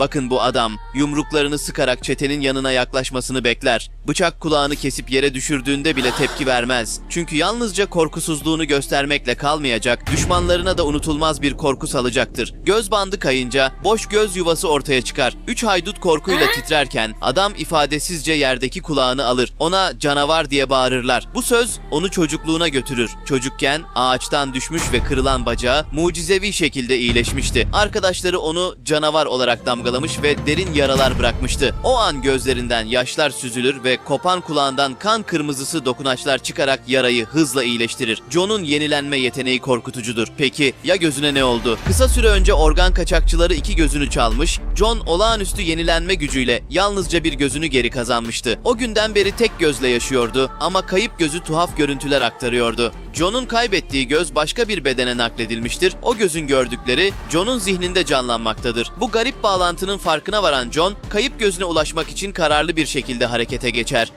Bakın bu adam yumruklarını sıkarak çetenin yanına yaklaşmasını bekler. Bıçak kulağını kesip yere düşürdüğünde bile tepki vermez. Çünkü yalnızca korkusuzluğunu göstermekle kalmayacak, düşmanlarına da unutulmaz bir korku salacaktır. Göz bandı kayınca boş göz yuvası ortaya çıkar. Üç haydut korkuyla titrerken adam ifadesizce yerdeki kulağını alır. Ona canavar diye bağırırlar. Bu söz onu çocukluğuna götürür. Çocukken ağaçtan düşmüş ve kırılan bacağı mucizevi şekilde iyileşmişti. Arkadaşları onu canavar olarak damgalamış ve derin yaralar bırakmıştı. O an gözlerinden yaşlar süzülür ve kopan kulağından kan kırmızısı dokunaçlar çıkarak yarayı hızla iyileştirir. John'un yenilenme yeteneği korkutucudur. Peki ya gözüne ne oldu? Kısa süre önce organ kaçakçıları iki gözünü çalmış, John olağanüstü yenilenme gücüyle yalnızca bir gözünü geri kazanmıştı. O günden beri tek gözle yaşıyordu ama kayıp gözü tuhaf görüntüler aktarıyordu. John'un kaybettiği göz başka bir bedene nakledilmiştir. O gözün gördükleri John'un zihninde canlanmaktadır. Bu garip bağlantının farkına varan John, kayıp gözüne ulaşmak için kararlı bir şekilde harekete geçer.